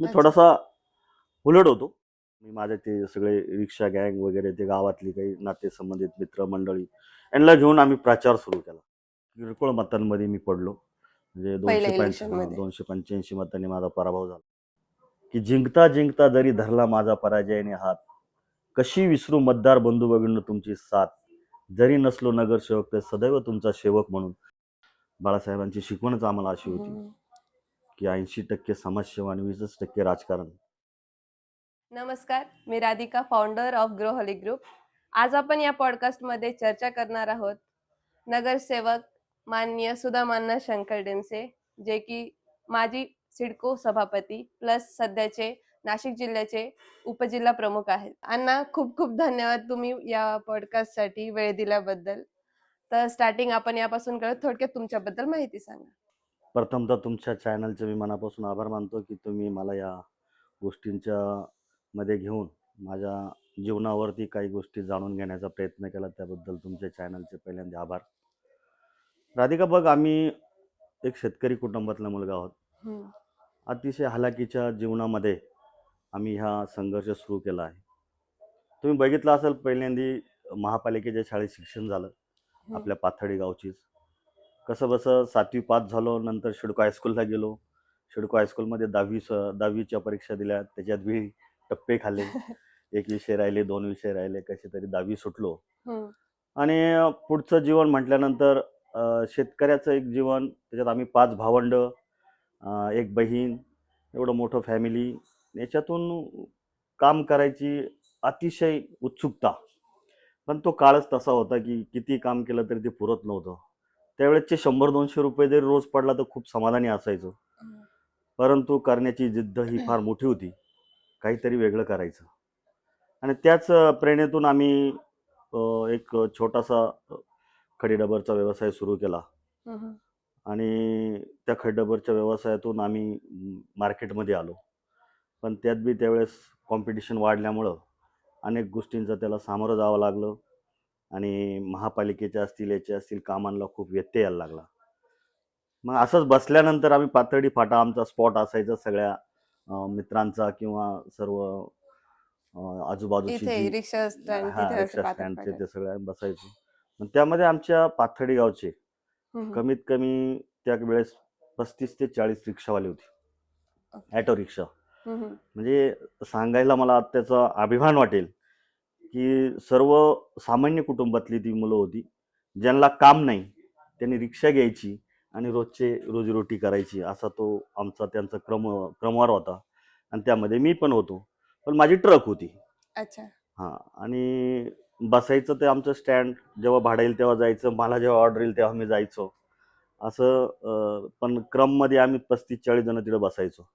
मी अच्छा. थोडासा उलट होतो मी माझे ते सगळे रिक्षा गँग वगैरे ते गावातली काही नाते संबंधित मित्र मंडळी यांना घेऊन आम्ही प्रचार सुरू केला किरकोळ मतांमध्ये मी पडलो म्हणजे पहिल्या दोनशे election पंच मध्ये. दोनशे पंच्याऐंशी मतांनी माझा पराभव झाला की जिंकता जिंकता जरी धरला माझा पराजयाने हात कशी विसरू मतदार बंधू भगिनींनो तुमची साथ जरी नसलो नगरसेवक तर सदैव तुमचा सेवक म्हणून बाळासाहेबांची शिकवणच आम्हाला अशी होती हम्म. की ऐंशी टक्के समाजसेवा आणि वीसच टक्के राजकारण. नमस्कार मी Radhika founder of Grohli group आज आपण या पॉडकास्टमध्ये चर्चा करणार आहोत नगरसेवक माननीय सुदामान्ना शंकर डेमसे जे की माजी सिडको सभापती प्लस सध्याचे नाशिक जिल्ह्याचे उपजिल्हा प्रमुख आहेत. अण्णा खूप खूप धन्यवाद तुम्ही या पॉडकास्टसाठी वेळ दिल्याबद्दल. तर स्टार्टिंग आपण यापासून करत थोडक्यात तुमच्याबद्दल माहिती सांगा. प्रथमतः तुमच्या चॅनलचे मी मनापासून आभार मानतो की तुम्ही मला या गोष्टींच्या मध्ये घेऊन माझ्या जीवनावरती काही गोष्टी जाणून घेण्याचा प्रयत्न केला. त्याबद्दल तुमच्या चॅनलचे पहिल्यांदा आभार. राधिका बघ आम्ही एक शेतकरी कुटुंबातला मुलगा आहोत. हम्म. अतिशय हालाकीच्या जीवनामध्ये आम्ही हा संघर्ष सुरू केला आहे. तुम्ही बघितलं असेल पहिल्यांदी महापालिकेच्या शाळेत शिक्षण झालं. हम्म. आपल्या पाथर्डी गावचीच. कसं बसं सातवी पास झालो नंतर शिडको हायस्कूलला गेलो. शिडको हायस्कूलमध्ये दहावी स दहावीच्या परीक्षा दिल्या. त्याच्यात बी टप्पे खाल्ले. एक विषय राहिले दोन विषय राहिले कसे तरी दहावी सुटलो. हम्म. आणि पुढचं जीवन म्हटल्यानंतर शेतकऱ्याचं एक जीवन त्याच्यात आम्ही पाच भावंड एक बहीण एवढं मोठं फॅमिली याच्यातून काम करायची अतिशय उत्सुकता. पण तो काळच तसा होता की किती काम केलं तरी ते पुरत नव्हतं. त्यावेळेसचे शंभर दोनशे रुपये जरी रोज पडला तर खूप समाधानी असायचो. परंतु करण्याची जिद्द ही फार मोठी होती. काहीतरी वेगळं करायचं. आणि त्याच प्रेरणेतून आम्ही एक छोटासा खडीडबरचा व्यवसाय सुरू केला. आणि त्या खड्डबरच्या व्यवसायातून आम्ही मार्केटमध्ये आलो. पण त्यात बी त्यावेळेस कॉम्पिटिशन वाढल्यामुळं अनेक गोष्टींचं त्याला सामोरं जावं लागलं. आणि महापालिकेच्या असतील याच्या असतील कामांना खूप व्यत्यय यायला लागला मग असंच बसल्यानंतर आम्ही पातळी फाटा आमचा स्पॉट असायचा सगळ्या मित्रांचा किंवा सर्व आजूबाजूची रिक्षा स्टँडचे. ते सगळे आम्ही बसायचो पण त्यामध्ये आमच्या पाथर्डी गावचे. कमीत कमी त्या वेळेस पस्तीस ते चाळीस रिक्षावाले होते. Auto rickshaw. म्हणजे सांगायला मला त्याचा अभिमान वाटेल की सर्व सामान्य कुटुंबातली ती मुलं होती ज्यांना काम नाही त्यांनी रिक्षा घ्यायची आणि रोजचे रोजीरोटी करायची असा तो आमचा त्यांचा क्रम क्रमवार होता. आणि त्यामध्ये मी पण होतो. पण माझी ट्रक होती. अच्छा. हां आणि बसायचं ते आमचं स्टँड जेव्हा भाडं येईल तेव्हा जायचं मला जेव्हा ऑर्डर येईल तेव्हा मी जायचो. असं पण क्रममध्ये आम्ही पस्तीस चाळीस जण तिकडे बसायचो.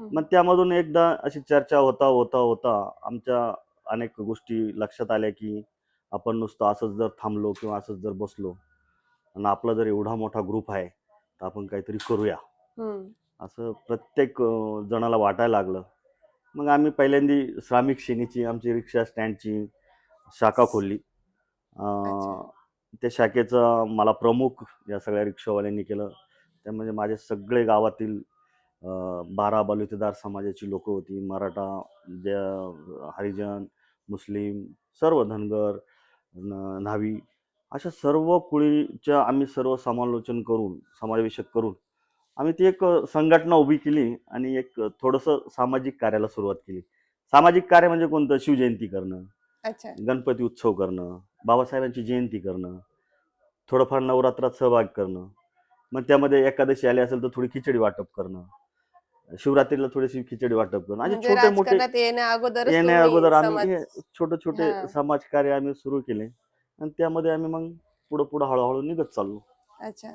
मग त्यामधून एकदा अशी चर्चा होता होता होता आमच्या अनेक गोष्टी लक्षात आल्या की आपण नुसतं असंच जर थांबलो किंवा असंच जर बसलो आणि आपला जर एवढा मोठा ग्रुप आहे तर आपण काहीतरी करूया. असं प्रत्येक जणाला वाटायला लागलं. मग आम्ही पहिल्यांदी श्रामिक श्रेणीची आमची रिक्षा स्टँडची शाखा खोलली. त्या शाखेचं मला प्रमुख या सगळ्या रिक्षावाल्यांनी केलं. त्यामध्ये माझे सगळे गावातील बारा बलुतेदार समाजाची लोक होती. मराठा ज्या हरिजन मुस्लिम सर्व धनगर न्हावी अशा सर्व कुळीच्या आम्ही सर्व समालोचन करून समावेशक करून आम्ही ती एक संघटना उभी केली आणि एक थोडंसं सामाजिक कार्याला सुरुवात केली. सामाजिक कार्य म्हणजे कोणतं? शिवजयंती करणं गणपती उत्सव करणं बाबासाहेबांची जयंती करणं थोडंफार नवरात्रात सहभाग करणं मग त्यामध्ये एकादशी आली असेल तर थोडी खिचडी वाटप करणं शिवरात्रीला थोडीशी खिचडी वाटप करणं असे म्हणजे छोटे मोठे येण्या अगोदर आम्ही छोटे छोटे हा. समाजकार्य आम्ही सुरू केले. आणि त्यामध्ये आम्ही मग पुढं पुढं हळूहळू निघत चाललो. अच्छा.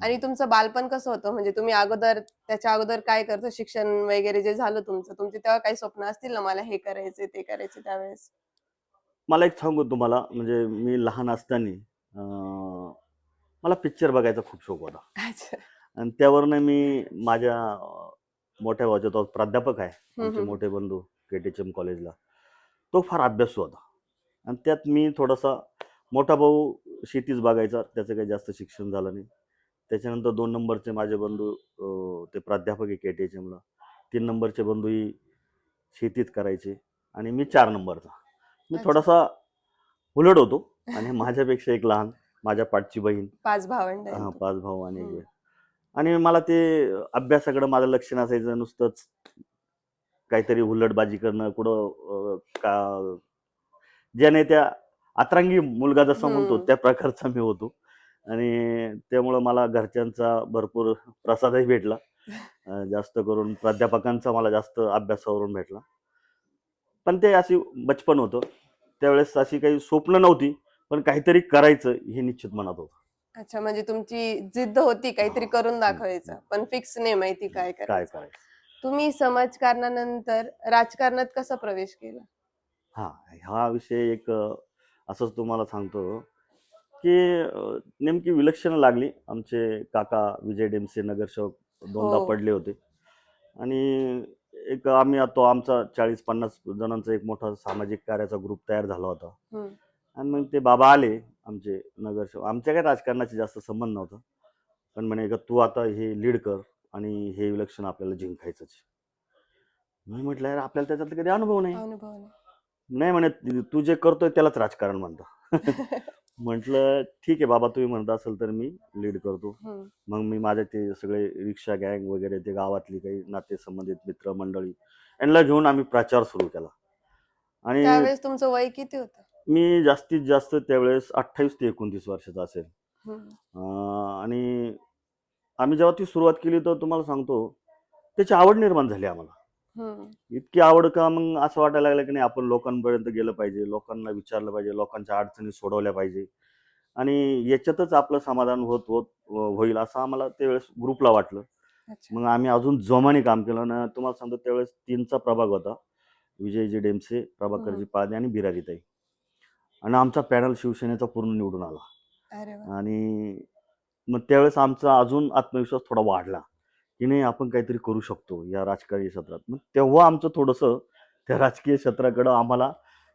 आणि तुमचं बालपण कसं होतं? म्हणजे तुम्ही अगोदर त्याच्या अगोदर काय करतो? शिक्षण वगैरे जे झालं तुमचं तुमचे तेव्हा काही स्वप्न असतील ना मला हे करायचे ते करायचे त्यावेळेस? मला एक सांगू तुम्हाला म्हणजे मी लहान असताना मला पिक्चर बघायचा खूप शौक होता. आणि त्यावरनं मी माझ्या मोठ्या भावाचा तो प्राध्यापक आहे आमचे. मोठे बंधू के टी एच एम कॉलेजला तो फार अभ्यासू होता आणि त्यात मी थोडासा मोठा भाऊ शेतीच बघायचा त्याचं काही जास्त शिक्षण झालं नाही त्याच्यानंतर दोन नंबरचे माझे बंधू ते प्राध्यापक आहे के टी एच एमला तीन नंबरचे बंधूही शेतीत करायचे आणि मी चार नंबरचा मी. थोडासा उलट होतो आणि माझ्यापेक्षा एक लहान माझ्या पाठची बहीण पाच भावंड हा. पाच भाऊ आणि एक. आणि मला ते अभ्यासाकडे माझं लक्ष नसायचं नुसतंच काहीतरी हुल्लडबाजी करणं कुठं का ज्याने त्या अतरांगी मुलगा जसा म्हणतो. त्या प्रकारचा मी होतो. आणि त्यामुळं मला घरच्यांचा भरपूर प्रसादही भेटला. जास्त करून प्राध्यापकांचा मला जास्त अभ्यासावरून भेटला. पण ते अशी बचपन होतं. त्यावेळेस अशी काही स्वप्न नव्हती पण काहीतरी करायचं हे निश्चित मनात होतं. अच्छा म्हणजे तुमची जिद्द होती काहीतरी हा. करून. दाखवायचं पण फिक्स नाही माहिती काय काय करायचं करायचं तुम्ही समाजकारणानंतर राजकारणात कसा प्रवेश केला हा हा विषय एक अ, असंच तुम्हाला सांगतो की अ, नेमकी विलक्षण लागली आमचे काका विजय डेमसे नगरसेवक दोनदा हो. पडले होते आणि एक आम्ही तो आमचा चाळीस पन्नास जणांचा एक मोठा सामाजिक कार्याचा ग्रुप तयार झाला होता हम्म. आणि मग ते बाबा आले आमचे नगरसेवक आमच्या काय राजकारणाशी जास्त संबंध नव्हता. पण म्हणे का तू आता हे लीड कर आणि हे इलेक्शन आपल्याला जिंकायचंच मी म्हटलं यार आपल्याला त्याच्यात कधी अनुभव नाही. अनुभव नाही. नाही म्हणे तू जे करतोय त्यालाच राजकारण म्हणता. म्हटलं ठीक आहे बाबा तुम्ही म्हणता असेल तर मी लीड करतो. मग मी माझे ते सगळे रिक्षा गँग वगैरे ते गावातली काही नाते संबंधित मित्र मंडळी यांना घेऊन आम्ही प्रचार सुरू केला. आणि तुमचं वय किती होतं? मी जास्तीत जास्त त्यावेळेस अठ्ठावीस ते एकोणतीस वर्षाचा असेल. अं, आणि आम्ही जेव्हा ती सुरुवात केली तर तुम्हाला सांगतो त्याची आवड निर्माण झाली आम्हाला. हम्म. इतकी आवड का मग असं वाटायला लागलं की नाही आपण लोकांपर्यंत गेलं पाहिजे लोकांना विचारलं पाहिजे लोकांच्या अडचणी सोडवल्या पाहिजे. आणि याच्यातच आपलं समाधान होत होत अं, होईल असं आम्हाला त्यावेळेस ग्रुपला वाटलं. अच्छा. मग आम्ही अजून जोमाने काम केलं ना तुम्हाला सांगतो त्यावेळेस तीनचा प्रभाग होता. विजयजी डेमसे प्रभाकरजी पाळणे आणि बिरारीताई आणि आमचा पॅनल शिवसेनेचा पूर्ण निवडून आला. आणि मग त्यावेळेस आमचा अजून आत्मविश्वास थोडा वाढला की नाही आपण काहीतरी करू शकतो या राजकीय क्षेत्रात. मग तेव्हा आमचं थोडंसं त्या राजकीय क्षेत्राकडं आम्हाला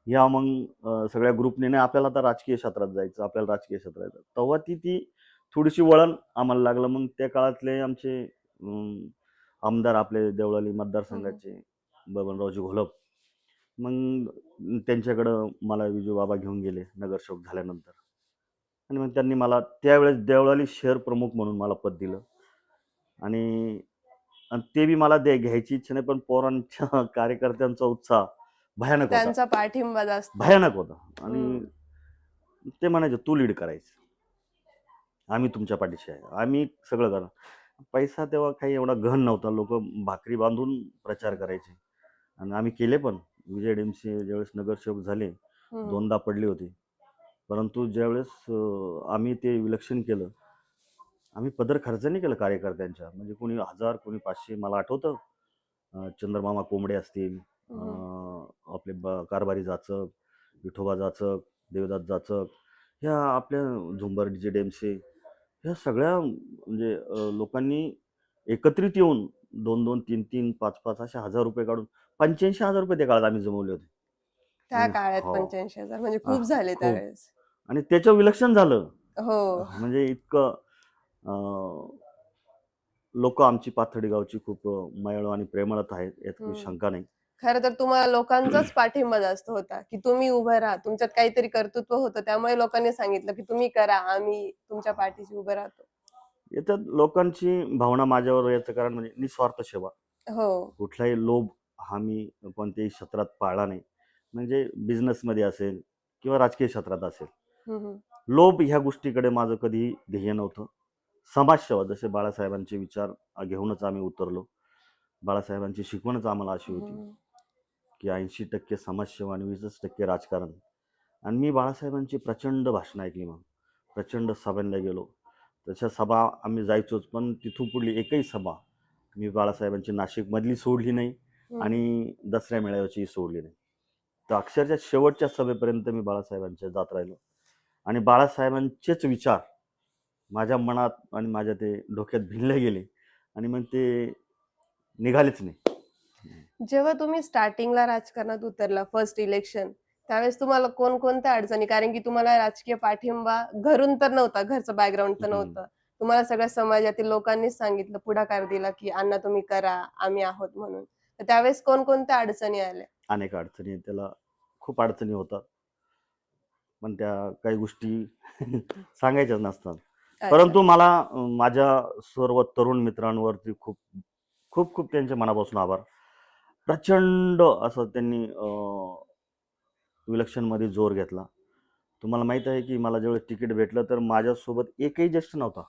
या मग सगळ्या ग्रुपने नाही आपल्याला आता राजकीय क्षेत्रात जायचं आपल्याला राजकीय क्षेत्रात जायचं. तेव्हा ती ती थोडीशी वळण आम्हाला लागलं. मग त्या काळातले आमचे आमदार आपले देवळाली मतदारसंघाचे बबनरावजी घोलप मग त्यांच्याकडं मला विजू बाबा घेऊन गेले नगरसेवक झाल्यानंतर. आणि मग त्यांनी मला त्यावेळेस देवळाली शहर प्रमुख म्हणून मला पद दिलं. आणि ते बी मला दे घ्यायची इच्छा नाही पण पोरांच्या कार्यकर्त्यांचा उत्साह भयानक होता. त्यांचा पाठिंबा जास्त. भयानक होता. आणि. ते म्हणायचे तू लीड करायचं. आम्ही तुमच्या पाठीशी आहे. आम्ही सगळं करणार. पैसा तेव्हा काही एवढा गहन नव्हता. लोक भाकरी बांधून प्रचार करायचे. आणि आम्ही केले पण. विजय डेमसे ज्यावेळेस नगरसेवक झाले. दोनदा पडले होते. परंतु ज्यावेळेस आम्ही ते विलक्षण केलं आम्ही पदर खर्च नाही केलं कार्यकर्त्यांच्या. म्हणजे कोणी हजार कोणी पाचशे मला आठवतं चंद्रमामा कोंबडे असतील आपले कारभारी जाचक विठोबा जाचक देवदास जाचक ह्या आपल्या झुंबरडीचे डेमसे ह्या सगळ्या म्हणजे लोकांनी एकत्रित येऊन दोन दोन तीन तीन पाच पाच असे हजार रुपये काढून पंच्याऐंशी हजार रुपये त्या काळात आम्ही जमवले होते. त्या काळात हो. पंच्याऐंशी हजार म्हणजे खूप हा, झाले खूप. त्यावेळेस. आणि त्याचं विलक्षण झालं. हो. म्हणजे इतकं लोक आमची पाथर्डी गावची खूप अं, मयाळू आणि प्रेमळत आहेत यात काही हम्म. शंका नाही. खर तर तुम्हाला लोकांचाच पाठिंबा जास्त होता की तुम्ही उभं राहा तुमच्यात काहीतरी कर्तृत्व होतं त्यामुळे लोकांनी सांगितलं की तुम्ही करा आम्ही तुमच्या पाठीशी उभं राहतो. याच्यात लोकांची भावना माझ्यावर याचं कारण म्हणजे निस्वार्थ सेवा. हो. कुठलाही लोभ हा मी कोणत्याही क्षेत्रात पाळला नाही. म्हणजे बिझनेसमध्ये असेल किंवा राजकीय क्षेत्रात असेल. लोभ ह्या गोष्टीकडे माझं कधी ध्येय नव्हतं. समाजसेवा जसे बाळासाहेबांचे विचार घेऊनच आम्ही उतरलो. बाळासाहेबांची शिकवणच आम्हाला अशी होती. की ऐंशी टक्के समाजसेवा आणि वीसच टक्के राजकारण. आणि मी बाळासाहेबांची प्रचंड भाषणं ऐकली मग. प्रचंड सभांना गेलो. तशा सभा आम्ही जायचोच पण तिथून पुढली एकही सभा मी बाळासाहेबांची नाशिकमधली सोडली नाही. आणि दसऱ्या मेळाव्याची सोडली नाही. तर अक्षरशः शेवटच्या सभेपर्यंत मी बाळासाहेबांच्या जात राहिलो. आणि बाळासाहेबांचेच विचार माझ्या मनात आणि माझ्या ते डोक्यात भिनले गेले आणि मग ते निघालेच नाही. जेव्हा तुम्ही स्टार्टिंगला राजकारणात उतरला फर्स्ट इलेक्शन त्यावेळेस तुम्हाला कोणकोणत्या अडचणी? कारण की तुम्हाला राजकीय पाठिंबा घरून तर नव्हता घरचं बॅकग्राऊंड तर. नव्हतं. तुम्हाला सगळ्या समाजातील लोकांनीच सांगितलं पुढाकार दिला की अण्णा तुम्ही करा आम्ही आहोत म्हणून. तर त्यावेळेस कोणकोणत्या अडचणी आल्या? अनेक अडचणी. त्याला खूप अडचणी होतात. पण त्या काही गोष्टी सांगायच्याच नसतात. परंतु मला माझ्या सर्व तरुण मित्रांवरती खूप खूप खूप त्यांच्या मनापासून आभार. प्रचंड असं त्यांनी इलेक्शनमध्ये जोर घेतला. तुम्हाला माहीत आहे की मला ज्यावेळेस तिकीट भेटलं तर माझ्यासोबत एकही ज्येष्ठ नव्हता.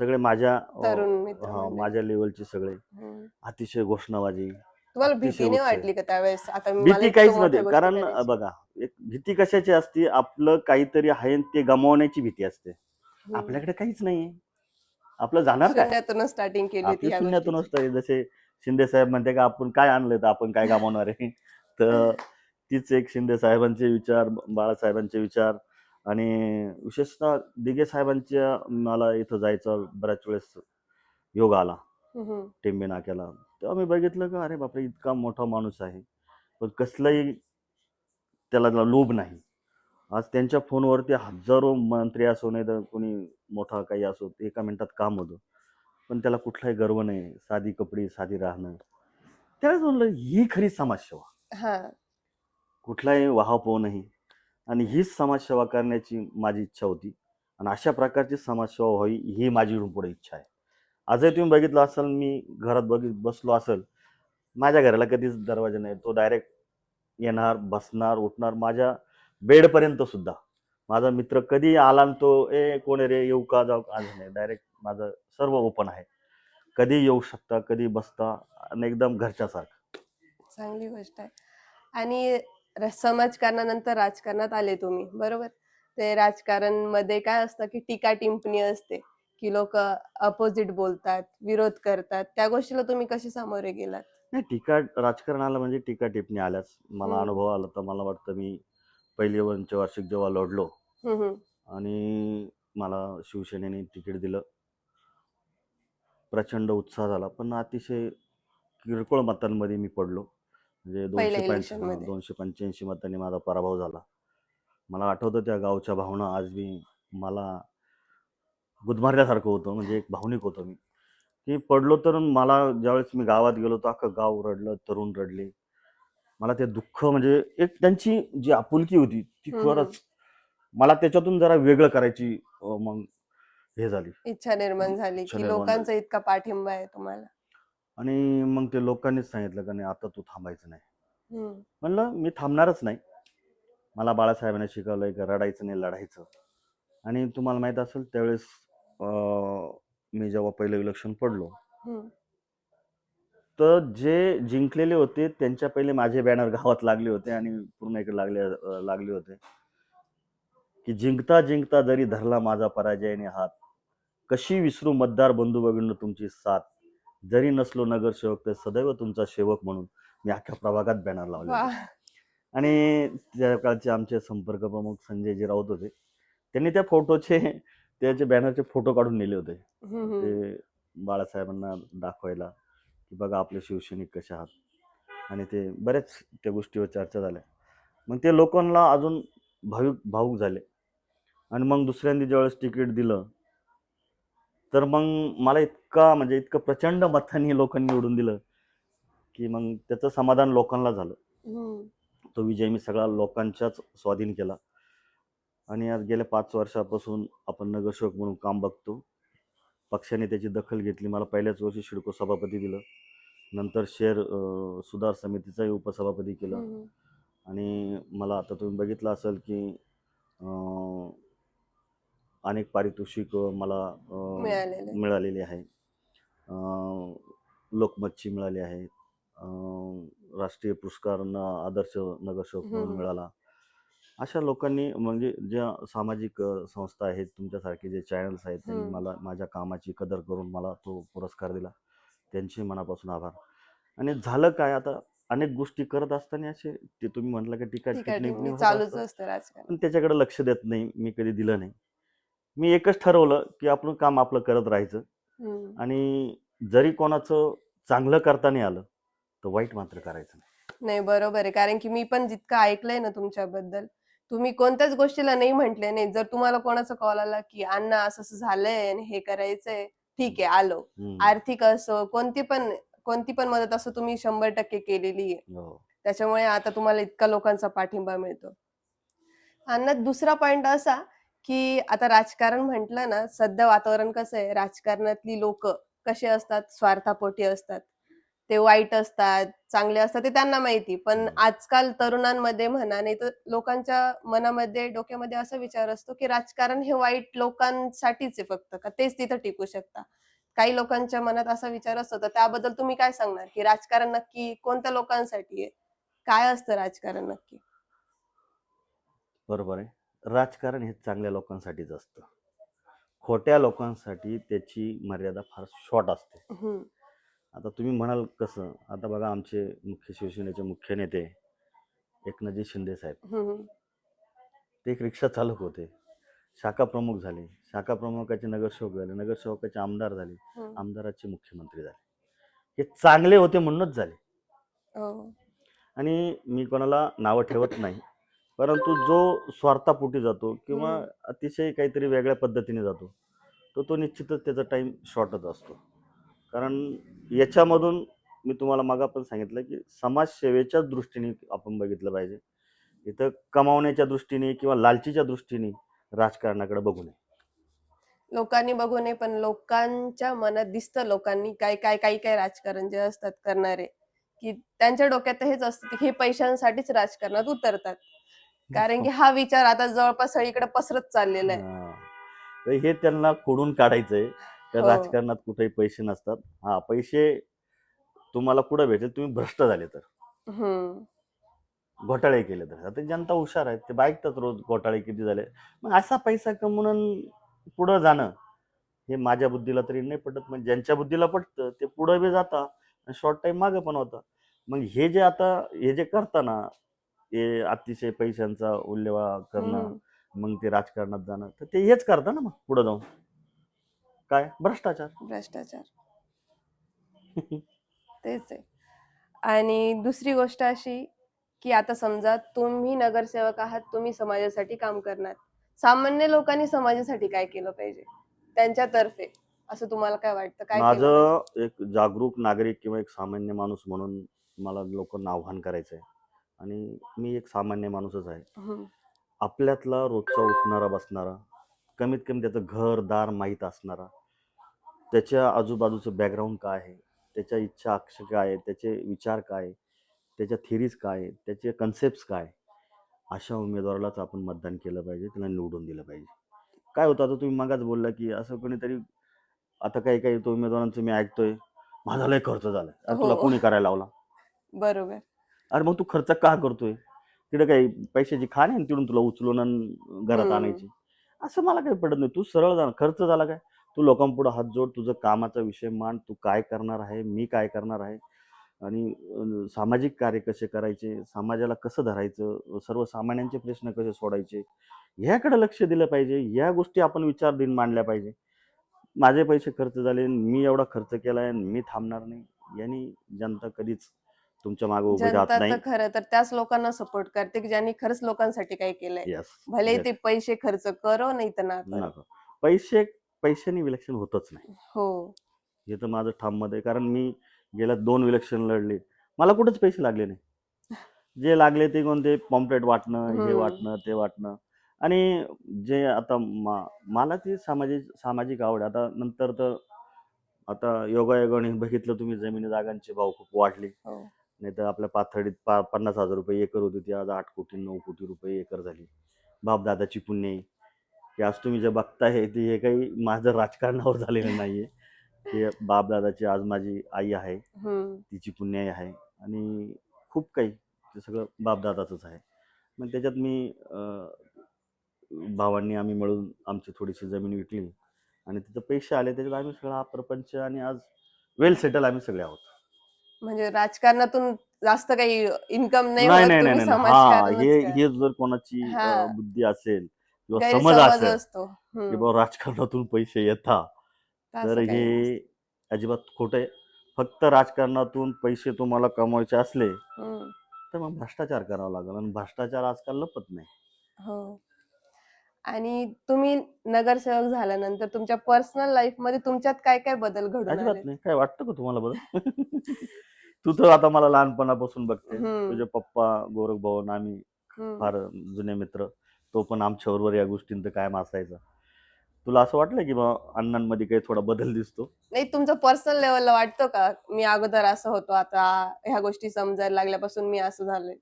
सगळे माझ्या अं, तरुण मित्र हा, मंडळी. माझ्या लेवलचे सगळे हम्म. अतिशय घोषणाबाजी तुम्हाला भीती नाही उत्साही. वाटली का त्यावेळेस आता मला भीती इतकं काहीच मोठ्या नव्हती गोष्टी कारण बघा एक भीती कशाची असते आपलं काहीतरी आहे आणि ते गमावण्याची भीती असते हम्म. आपल्याकडे काहीच नाहीये आपलं जाणार काय शून्यातूनच स्टार्टिंग केली होती आपली ह्या शून्यातून गोष्टीची. असतं जसे शिंदे साहेब म्हणते का आपण काय आणलं तर आपण काय गमावणार आहे तर तीच एक शिंदे साहेबांचे विचार बाळासाहेबांचे विचार आणि विशेषतः दिघे साहेबांच्या मला इथं जायचा बऱ्याच वेळेस योग आला. टेंबे नाक्याला. तेव्हा मी बघितलं का अरे बापरे इतका मोठा माणूस आहे. पण कसलाही त्याला लोभ नाही. आज त्यांच्या फोनवरती हजारो मंत्री असो नाही तर कोणी मोठा काही असो एका मिनिटात काम होतं. पण त्याला कुठलाही गर्व नाही. साधी कपडी साधी राहणं. त्यावेळेस म्हणलं ही खरी समाजसेवा. कुठलाही वाहापोह नाही. आणि हीच समाजसेवा करण्याची माझी इच्छा होती. आणि अशा प्रकारची समाजसेवा व्हावी ही माझी पुढे इच्छा आहे. आजही तुम्ही बघितलं असाल मी घरात बघित बसलो असेल माझ्या घराला कधीच दरवाजा नाही तो डायरेक्ट येणार बसणार उठणार माझ्या बेडपर्यंत सुद्धा. माझा मित्र कधी आला आणि तो ए कोण रे? येऊ का? जाऊ का? आज नाही. डायरेक्ट माझं सर्व ओपन आहे. कधी येऊ शकता कधी बसता आणि एकदम घरच्यासारखं. चांगली गोष्ट आहे. आणि समाजकारणानंतर राजकारणात आले तुम्ही बरोबर ते राजकारणमध्ये काय असतं की टीका टिप्पणी असते की लोक अपोजिट बोलतात विरोध करतात त्या गोष्टीला तुम्ही कसे सामोरे गेलात नाही टीका राजकारणाला म्हणजे टीका टिप्पणी आल्याच मला. अनुभव आला तर मला वाटतं मी पहिली पंचवार्षिक जेव्हा लढलो. आणि मला शिवसेनेने तिकीट दिलं प्रचंड उत्साह झाला पण अतिशय किरकोळ मतांमध्ये मी पडलो म्हणजे दोनशे election पंच मध्ये. दोनशे पंच्याऐंशी मतांनी माझा पराभव झाला. मला आठवतं त्या गावच्या भावना आज मी मला गुदमारल्यासारखं होतं म्हणजे एक भावनिक होतो मी. की पडलो तर मला ज्यावेळेस मी गावात गेलो तर अख्खं गाव रडलं तरुण रडले. मला ते दुःख म्हणजे एक त्यांची जी आपुलकी होती ती. खरंच मला त्याच्यातून जरा वेगळं करायची मग हे झाली. इच्छा निर्माण झाली की लोकांचा इतका पाठिंबा आहे तुम्हाला. आणि मग ते लोकांनीच सांगितलं का नाही आता तू थांबायचं नाही. हम्म. म्हणलं मी थांबणारच नाही. मला बाळासाहेबांनी शिकवलंय की रडायचं नाही लढायचं. आणि तुम्हाला माहीत असेल त्यावेळेस अं, मी जेव्हा पहिलं इलेक्शन पडलो. हम्म. तर जे जिंकलेले होते त्यांच्या पहिले माझे बॅनर गावात लागले होते आणि पूर्ण इकडे लागले अं, लागले होते. की जिंकता जिंकता जरी धरला माझा पराजयाने हात कशी विसरू मतदार बंधू भगिनींनो तुमची साथ? जरी नसलो नगरसेवक तर सदैव तुमचा सेवक म्हणून मी अख्ख्या प्रभागात बॅनर लावले. आणि त्या काळचे आमचे संपर्क प्रमुख संजयजी राऊत होते त्यांनी त्या फोटोचे त्याचे बॅनरचे फोटो काढून नेले होते. ते बाळासाहेबांना दाखवायला की बघा आपले शिवसैनिक कसे आहात. आणि ते बऱ्याच त्या गोष्टीवर चर्चा झाल्या. मग ते लोकांना अजून भाविक भाऊक झाले. आणि मग दुसऱ्यांदा ज्यावेळेस तिकीट दिलं तर मग मला इतका म्हणजे इतकं प्रचंड मतांनी लोकांनी निवडून दिलं की मग त्याचं समाधान लोकांना झालं. तो विजय मी सगळा लोकांच्याच स्वाधीन केला. आणि आज गेल्या पाच वर्षापासून आपण नगरसेवक म्हणून काम बघतो. पक्षाने त्याची दखल घेतली. मला पहिल्याच वर्षी शिडको सभापती दिलं. नंतर शहर अं, सुधार समितीचाही उपसभापती केलं. आणि मला आता तुम्ही बघितलं असेल की अनेक पारितोषिक मला मिळालेले. आहे. लोकमतची मिळाली आहे. राष्ट्रीय पुरस्कारांना आदर्श नगरसेवक म्हणून. मिळाला. अशा लोकांनी म्हणजे ज्या सामाजिक संस्था आहेत तुमच्यासारखे जे चॅनल्स आहेत त्यांनी. मला माझ्या कामाची कदर करून मला तो पुरस्कार दिला. त्यांचे मनापासून आभार. आणि झालं काय? आता अनेक गोष्टी करत असताना असे ते तुम्ही म्हटलं की टीका टिप्पणी पण त्याच्याकडे लक्ष देत नाही. मी कधी दिलं नाही. मी एकच ठरवलं की आपण काम आपलं करत राहायचं. आणि जरी कोणाचं चांगलं करता नाही आलं तर वाईट मात्र करायचं नाही. नाही बरोबर आहे. कारण की मी पण जितकं ऐकलंय ना तुमच्याबद्दल तुम्ही कोणत्याच गोष्टीला नाही म्हटले. नाही जर तुम्हाला कोणाचा कॉल आला की अण्णा असं असं झालंय आणि हे करायचंय ठीक आहे आलो. आर्थिक असो कोणती पण कोणती पण मदत असो तुम्ही शंभर टक्के केलेली आहे. हो. त्याच्यामुळे आता तुम्हाला इतका लोकांचा पाठिंबा मिळतो. आणि दुसरा पॉइंट असा की आता राजकारण म्हटलं ना सध्या वातावरण कसं आहे राजकारणातली लोक कसे असतात? स्वार्थापोटी असतात. ते वाईट असतात चांगले असतात ते त्यांना माहिती. पण हम्म. आजकाल तरुणांमध्ये म्हणा नाही तर लोकांच्या मनामध्ये डोक्यामध्ये असा विचार असतो की राजकारण हे वाईट लोकांसाठीच आहे फक्त का तेच तिथं टिकू शकता? काही लोकांच्या मनात असा विचार असतो. तर त्याबद्दल तुम्ही काय सांगणार? की राजकारण नक्की कोणत्या लोकांसाठी आहे? काय असतं राजकारण नक्की? बरोबर आहे. राजकारण हे चांगल्या लोकांसाठीच असतं. खोट्या लोकांसाठी त्याची मर्यादा फार शॉर्ट असते. आता तुम्ही म्हणाल कसं आता बघा आमचे मुख्य शिवसेनेचे मुख्य नेते एकनाथजी शिंदे साहेब. ते एक रिक्षा चालक होते. शाखा प्रमुख झाले. शाखा प्रमुखाचे नगरसेवक झाले. नगरसेवकाचे आमदार झाले. आमदाराचे मुख्यमंत्री झाले. हे चांगले होते म्हणूनच झाले. हो, आणि मी कोणाला नावं ठेवत नाही. परंतु जो स्वार्थापोटी जातो किंवा. अतिशय काहीतरी वेगळ्या पद्धतीने जातो तो तो निश्चितच त्याचा टाईम शॉर्टच असतो. कारण याच्यामधून मी तुम्हाला मागा पण सांगितलं की समाजसेवेच्याच दृष्टीने आपण बघितलं पाहिजे. इथं कमावण्याच्या दृष्टीने किंवा लालचीच्या दृष्टीने राजकारणाकडे बघू नये. लोकांनी बघू नये पण लोकांच्या मनात दिसतं लोकांनी काय काय काही काय राजकारण जे असतात करणारे की त्यांच्या डोक्यात हेच असतं की हे पैशांसाठीच राजकारणात उतरतात. कारण की हा विचार आता जवळपास सगळीकडे पसरत चाललेला आहे. हा. तर हे त्यांना खोडून काढायचंय. तर हो. राजकारणात कुठेही पैसे नसतात. हा पैसे तुम्हाला कुठं भेटेल? तुम्ही भ्रष्ट झाले तर. हम्म, घोटाळे केले तर. आता जनता हुशार आहेत. ते ऐकतात रोज घोटाळे किती झाले. मग असा पैसा कमवून पुढं जाणं हे माझ्या बुद्धीला तरी नाही पटत. मग ज्यांच्या बुद्धीला पटतं ते पुढं बी जाता शॉर्ट टाइम मागे पण होता. मग हे जे आता हे जे करताना हे अतिशय पैशांचा उल्लेवा करणं. मग ते राजकारणात जाणं. तर ते हेच करता ना मग पुढं जाऊन? काय? भ्रष्टाचार? भ्रष्टाचार. तेच आहे. आणि दुसरी गोष्ट अशी की आता समजा तुम्ही नगरसेवक आहात तुम्ही समाजासाठी काम करणार. सामान्य लोकांनी समाजासाठी काय केलं पाहिजे? त्यांच्यातर्फे. असं तुम्हाला काय वाटतं? काय केलं? माझं एक जागरूक नागरिक किंवा एक सामान्य माणूस म्हणून मला लोकांना आव्हान करायचं आहे आणि मी एक सामान्य माणूसच आहे. आपल्यातला रोजचा उठणारा बसणारा कमीत कमी त्याचं घर दार माहीत असणारा त्याच्या आजूबाजूचं बॅकग्राऊंड काय आहे त्याच्या इच्छा अक्ष काय आहे त्याचे विचार काय आहे, त्याच्या थिरीज काय आहे, त्याचे कन्सेप्ट काय आहे, अशा उमेदवारालाच आपण मतदान केलं पाहिजे त्याला निवडून दिलं पाहिजे. काय होतं आता तुम्ही मगाच बोलला की असं कोणीतरी आता काही काही तो उमेदवारांचं मी ऐकतोय माझा लय खर्च झालाय अरे तुला हो. कोणी करायला लावला? बरोबर. अरे मग तू खर्च का करतोय? तिकडे काही पैशाची खाण आहे ना तिकडून तुला उचलून आणि घरात हम्म. आणायची. असं मला काही पडत नाही. तू सरळ जा खर्च झाला काय? तू लोकांपुढे हात जोड. तुझं कामाचा विषय मांड. तू काय करणार आहे? मी काय करणार आहे? आणि अं, सामाजिक कार्य कसे करायचे? समाजाला कसं धरायचं? सर्वसामान्यांचे प्रश्न कसे सोडायचे ह्याकडे लक्ष दिलं पाहिजे. ह्या गोष्टी आपण विचार दिन मांडल्या पाहिजे. माझे पैसे खर्च झाले. मी एवढा खर्च केलाय. आणि मी थांबणार नाही. यांनी जनता कधीच तुमच्या मागे उभी राहत नाही. खरं तर त्याच लोकांना सपोर्ट करते की ज्यांनी खरंच लोकांसाठी काय केलंय. येस भले ते पैसे खर्च करो नाही तर ना करो. नको. पैसे पैशाने विलक्षण होतच नाही. हो. हे तर माझं ठाम मत आहे कारण मी गेल्या दोन विलक्षण लढले. मला कुठेच पैसे लागले नाही. जे लागले ते कोणते? पॉम्पलेट वाटणं हे हम्म. वाटणं ते वाटणं. आणि जे आता मा मला ती सामाजिक सामाजिक आवड आहे. आता नंतर तर आता योगायोगाने बघितलं तुम्ही जमिनी जागांचे भाव खूप वाढले. हो. नाही तर आपल्या पाथर्डीत पा पन्नास हजार रुपये एकर होती ती आज आठ कोटी नऊ कोटी रुपये एकर झाली. बापदादाची पुण्य आहे. की आज तुम्ही जे बघताय ते हे काही माझं राजकारणावर झालेलं नाहीये. ते बापदादाची आज माझी आई आहे. तिची पुण्याई आहे. आणि खूप काही ते सगळं बापदादाचंच आहे. मग त्याच्यात मी भावांनी आम्ही मिळून आमची थोडीशी जमीन विकली. आणि तिथं पैसे आले त्याच्यात आम्ही सगळा हा प्रपंच आणि आज वेल सेटल आम्ही सगळे आहोत. म्हणजे राजकारणातून जास्त काही इन्कम नाही नाही होत, नाही तुम्ही नाही नाही. हा समाजकारणच हे करा. हे जर कोणाची हा. बुद्धी असेल किंवा समज गैरसमज असेल असतो हम्म. की बाबा राजकारणातून पैसे येतात असं तर काही हे अजिबात खोटं आहे फक्त राजकारणातून पैसे तुम्हाला कमवायचे असले. हम्म. तर मग भ्रष्टाचार करावा लागेल आणि भ्रष्टाचार आजकाल लपत नाही हो आणि तुम्ही नगरसेवक झाल्यानंतर तुमच्या पर्सनल लाईफमध्ये तुमच्यात काय काय बदल घडून आले अजिबात नाही काय वाटतं का तुम्हाला बरं तू तर आता मला लहानपणापासून बघते. हम्म. तुझे पप्पा गोरख भाऊ आम्ही हम्म. फार जुने मित्र. तो पण आमच्याबरोबर या गोष्टींत कायम असायचा. तुला असं वाटलं की बा अण्णांमध्ये काही थोडा बदल दिसतो? नाही तुमचं पर्सनल लेवलला वाटतं का? मी अगोदर असं होतो आता ह्या गोष्टी समजायला लागल्यापासून मी असं झालोय.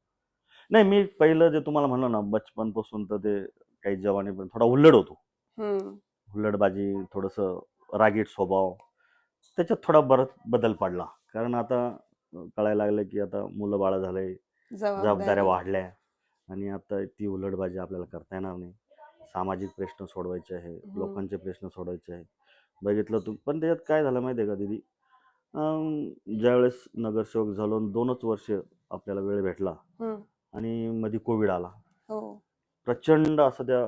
नाही मी पहिलं जे तुम्हाला म्हणलं ना बचपनपासून तर ते काही जवानी पण थोडा हुल्लड होतो. हम्म. हुल्लडबाजी थोडंसं रागीट स्वभाव त्याच्यात थोडा बरंच बदल पडला. कारण आता कळायला लागलं की आता मुलं बाळं झालंय जबाबदाऱ्या वाढल्या आणि आता ती उलटबाजी आपल्याला करता येणार नाही. सामाजिक प्रश्न सोडवायचे आहे. लोकांचे प्रश्न सोडवायचे आहे बघितलं तू पण त्याच्यात काय झालं माहिती आहे का दिदी? ज्यावेळेस नगरसेवक झालो दोनच वर्ष आपल्याला वेळ भेटला. आणि मध्ये कोविड आला. हो. प्रचंड असं त्या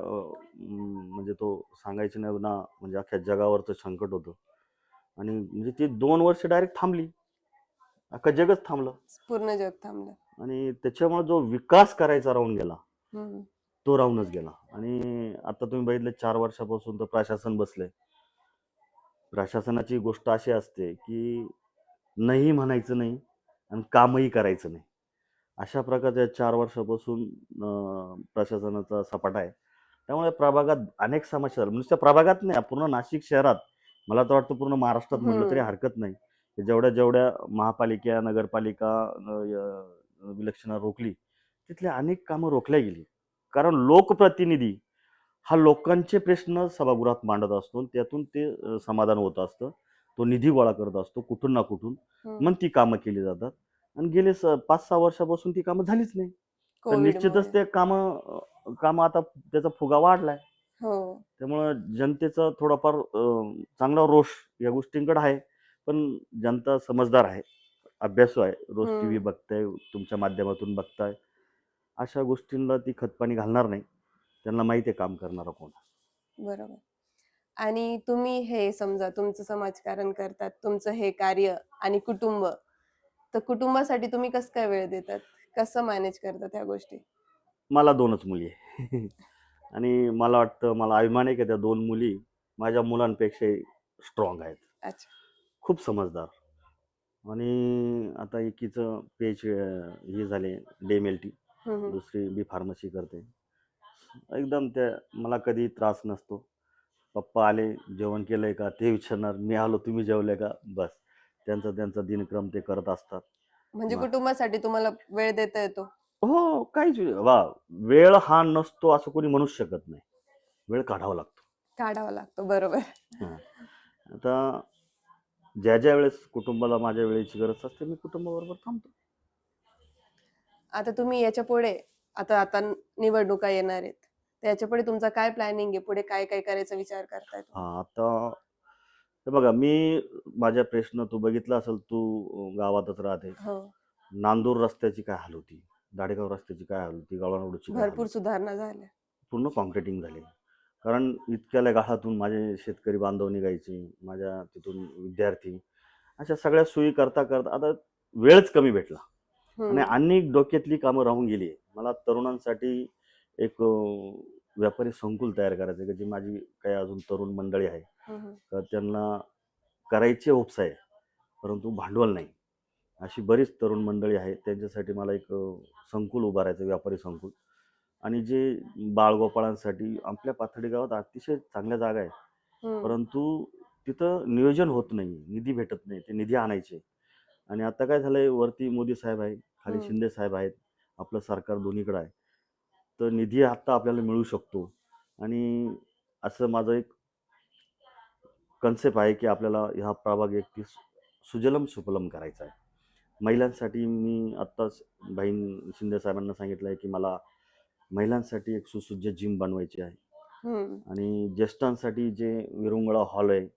म्हणजे तो सांगायचं नाही ना म्हणजे अख्ख्या जगावरचं संकट होतं. आणि म्हणजे ती दोन वर्ष डायरेक्ट थांबली. अख्खं जगच थांबलं. पूर्ण जग थांबलं. आणि त्याच्यामुळे जो विकास करायचा राहून गेला हम्म. तो राहूनच गेला. आणि आता तुम्ही बघितलं चार वर्षापासून तर प्रशासन बसलंय. प्रशासनाची गोष्ट अशी असते की नाही म्हणायचं नाही आणि कामही करायचं नाही. अशा प्रकारच्या चार वर्षापासून अं, प्रशासनाचा सपाटा आहे. त्यामुळे प्रभागात अनेक समस्या झाल्या. नुसत्या प्रभागात नाही पूर्ण नाशिक शहरात. मला तर वाटतं पूर्ण महाराष्ट्रात म्हणलं तरी. हरकत नाही. जेवढ्या जेवढ्या महापालिका नगरपालिका विलक्षणा रोखली तिथली अनेक कामं रोखल्या गेली. कारण लोकप्रतिनिधी हा लोकांचे प्रश्न सभागृहात मांडत असतो त्यातून ते समाधान होत असतं. तो निधी गोळा करत असतो कुठून ना कुठून. मग ती कामं केली जातात. आणि गेले पाच सहा वर्षापासून ती कामं झालीच नाही. तर. निश्चितच ते कामं कामं आता त्याचा फुगा वाढलाय. हो. त्यामुळं जनतेचा थोडाफार चांगला रोष या गोष्टींकडे आहे. पण जनता समजदार आहे अभ्यासू आहे रोज टी व्ही. बघताय तुमच्या माध्यमातून बघताय अशा गोष्टींना ती खतपाणी घालणार नाही. त्यांना माहिती आहे काम करणारा कोण. बरोबर. आणि तुम्ही हे समजा तुमचं समाजकारण करतात तुमचं हे कार्य आणि कुटुंब तर कुटुंबासाठी तुम्ही कसं काय वेळ देतात? कसं मॅनेज करतात ह्या गोष्टी? मला दोनच मुली आहे. आणि मला वाटतं मला अभिमान आहे की त्या दोन मुली माझ्या मुलांपेक्षाही स्ट्रॉंग आहेत. अच्छा. खूप समजदार. आणि आता एकीचं पेज हे झाले डी एम एल टी. दुसरी बी फार्मसी करते. एकदम त्या मला कधी त्रास नसतो. पप्पा आले जेवण केलंय का? ते विचारणार मी आलो तुम्ही जेवले का? बस. त्यांचा त्यांचा दिनक्रम ते करत असतात. म्हणजे. कुटुंबासाठी तुम्हाला वेळ देता येतो? हो काहीच वे- वा वेळ हा नसतो असं कोणी म्हणूच शकत नाही. वेळ काढावा लागतो. काढावा लागतो बरोबर. आता ज्या ज्या वेळेस कुटुंबाला माझ्या वेळेची गरज असते मी कुटुंबाबरोबर थांबतो. आता तुम्ही याच्यापुढे आता आता निवडणुका येणार आहेत. तर याच्यापुढे तुमचा काय प्लॅनिंग आहे? पुढे काय काय करायचा विचार करताय तुम्ही? हा आता हे बघा मी माझ्या प्रश्न तू बघितला असेल तू गावातच राहते. हो. नांदूर रस्त्याची काय हाल होती? दाडेगाव रस्त्याची काय हाल होती? हाल भरपूर? सुधारणा झाल्या. पूर्ण कॉन्क्रिटिंग झाले. कारण इतक्याल्या गाळातून माझे शेतकरी बांधव निघायचे माझ्या तिथून विद्यार्थी. अशा सगळ्या सोयी करता करता आता वेळच कमी भेटला. आणि. अनेक डोक्यातली कामं राहून गेली. मला तरुणांसाठी एक व्यापारी संकुल तयार करायचं आहे की जी माझी काही अजून तरुण मंडळी आहे. तर त्यांना करायचे होप्स आहे परंतु भांडवल नाही. अशी बरीच तरुण मंडळी आहे त्यांच्यासाठी मला एक संकुल उभारायचं व्यापारी संकुल. आणि जे बाळगोपाळांसाठी आपल्या पाथर्डी गावात अतिशय चांगल्या जागा आहेत. परंतु तिथं नियोजन होत नाही निधी भेटत नाही. ते निधी आणायचे. आणि आता काय झालंय? वरती मोदी साहेब आहे खाली. शिंदे साहेब आहेत आपलं सरकार दोन्हीकडे आहे. तर निधी आत्ता आपल्याला मिळू शकतो. आणि असं माझं एक कन्सेप्ट आहे की आपल्याला ह्या प्रभाग एकतीस सुजलम सुफलम करायचा आहे. महिलांसाठी मी आत्ताच बहीण शिंदे साहेबांना सांगितलं आहे की मला महिलांसाठी एक सुसज्ज जिम बनवायची आहे. आणि ज्येष्ठांसाठी जे विरंगुळा हॉल आहे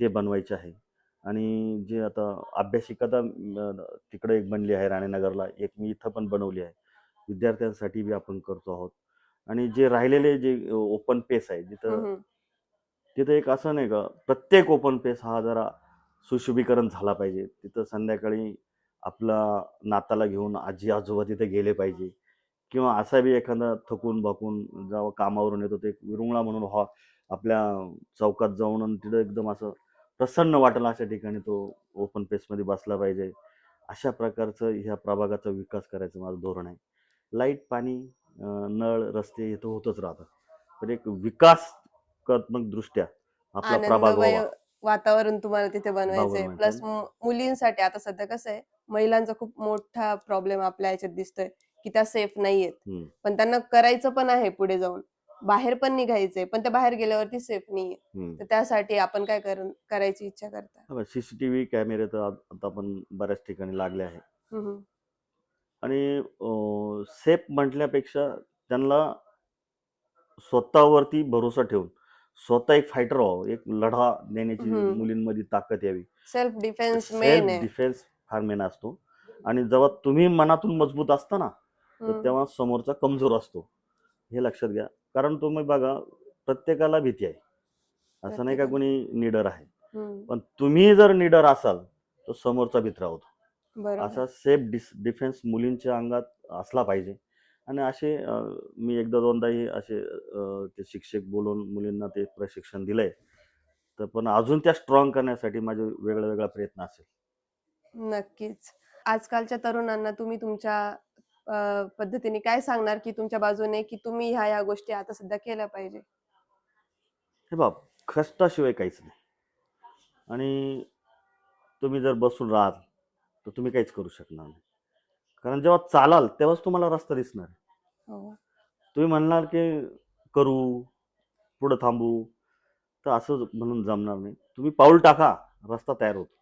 ते बनवायचे आहे. आणि जे आता अभ्यासिका तर अं, तिकडे एक बनली आहे राणेनगरला. एक मी इथं पण बनवली आहे. विद्यार्थ्यांसाठी बी आपण करतो आहोत. आणि जे राहिलेले जे ओपन पेस आहे जिथं. तिथं एक असं नाही का प्रत्येक ओपन पेस हा जरा सुशोभीकरण झाला पाहिजे. तिथं संध्याकाळी आपला नाताला घेऊन आजी आजोबा तिथे गेले पाहिजे. किंवा असा बी एखादा थकून भाकून जेव्हा कामावरून येतो ते विरुंगळा म्हणून हॉ आपल्या चौकात जाऊन आणि तिथं एकदम असं प्रसन्न वाटेल अशा ठिकाणी तो ओपन पेसमध्ये बसला पाहिजे. अशा प्रकारचं ह्या प्रभागाचा विकास करायचं माझं धोरण आहे. लाइट पाणी नळ रस्ते हे तर होतच राहतं पण एक विकासात्मक दृष्ट्या आपला प्रभाग व्हावा. वातावरण तुम्हाला तिथे बनवायचंय. प्लस मुलींसाठी आता सध्या कसं आहे महिलांचा खूप मोठा प्रॉब्लेम आपल्या ह्याच्यात दिसतोय. की त्या सेफ नाहीयेत. पण त्यांना करायचं पण आहे पुढे जाऊन बाहेर पण निघायचंय पण त्या बाहेर गेल्यावरती सेफ नाहीये. तर त्यासाठी आपण काय करून करायची इच्छा करता सीसीटीव्ही कॅमेरे तर आता पण बऱ्याच ठिकाणी लागले आहे. आणि सेफ म्हटल्यापेक्षा त्यांना स्वतःवरती भरोसा ठेवून स्वतः एक फायटर व्हावं एक लढा देण्याची. मुलींमध्ये ताकद यावी सेल्फ डिफेन्स डिफेन्स फार मेन असतो आणि जेव्हा तुम्ही मनातून मजबूत असता ना तर. तेव्हा समोरचा कमजोर असतो. हे लक्षात घ्या. कारण तुम्ही बघा प्रत्येकाला भीती आहे. असं नाही का. कोणी निडर आहे. पण तुम्ही जर निडर असाल तर समोरचा भित्रा होतो. असा सेफ डिस डिफेन्स मुलींच्या अंगात असला पाहिजे. आणि असे मी एकदा दोनदाही असे ते शिक्षक बोलून मुलींना ते प्रशिक्षण दिलंय. तर पण अजून त्या स्ट्रॉंग करण्यासाठी माझे वेगळा वेगळा प्रयत्न असेल. नक्कीच. आजकालच्या तरुणांना तुम्ही तुमच्या पद्धतीने काय सांगणार की तुमच्या बाजूने की तुम्ही ह्या ह्या गोष्टी आता सध्या केल्या पाहिजे? हे बाब कष्टाशिवाय काहीच नाही. आणि तुम्ही जर बसून राहाल तर तुम्ही काहीच करू शकणार नाही. कारण जेव्हा चालाल तेव्हाच तुम्हाला रस्ता दिसणार. हो. तुम्ही म्हणणार की करू पुढं थांबू तर असं म्हणून जमणार नाही. तुम्ही पाऊल टाका रस्ता तयार होतो.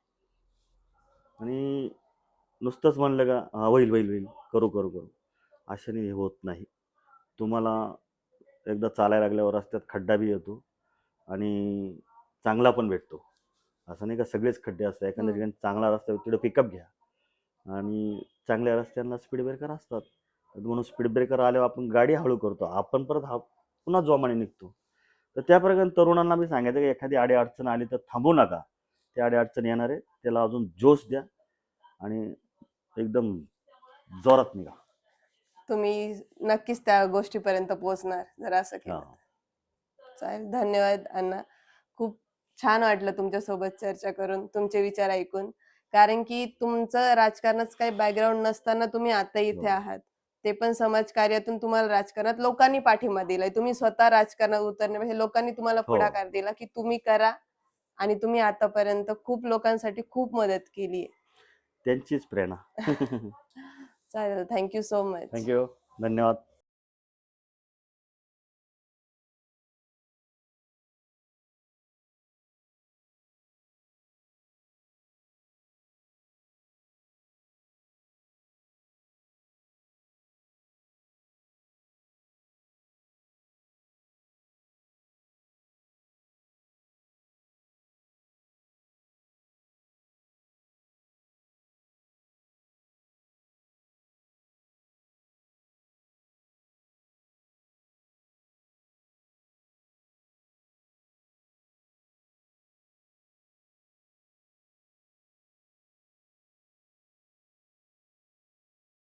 आणि नुसतंच म्हणलं का हा होईल होईल होईल करू करू करू. अशाने हे होत नाही. तुम्हाला एकदा चालायला लागल्यावर रस्त्यात खड्डा बी येतो आणि चांगला पण भेटतो. असं नाही का सगळेच खड्डे असतात. एखाद्या हम्म. ठिकाणी चांगला रस्ता तिथं पिकअप घ्या. आणि चांगल्या रस्त्यांना स्पीड ब्रेकर असतात. म्हणून स्पीड ब्रेकर आल्यावर आपण गाडी हळू करतो. आपण परत हा पुन्हा जोमाने निघतो. तर त्या प्रकारे तरुणांना मी सांगायचं की एखादी आडी अडचण आली तर थांबू नका. ते आडी अडचण येणार आहे त्याला अजून जोश द्या. आणि एकदम जोरात निघा. तुम्ही नक्कीच त्या गोष्टीपर्यंत पोहोचणार जर असं केलं हा. चालेल धन्यवाद अण्णा. खूप छान वाटलं तुमच्यासोबत चर्चा करून तुमचे विचार ऐकून. कारण की तुमचं राजकारणाचं काही बॅकग्राऊंड नसताना तुम्ही आता इथे हो. आहात. ते पण समाजकार्यातून तुम्हाला राजकारणात लोकांनी पाठिंबा दिलाय. तुम्ही स्वतः राजकारणात उतरण्यापेक्षा लोकांनी तुम्हाला हो. पुढाकार दिला की तुम्ही करा आणि तुम्ही आतापर्यंत खूप लोकांसाठी खूप मदत केली त्यांचीच प्रेरणा. चालेल. थँक्यू सो मच थँक्यू धन्यवाद.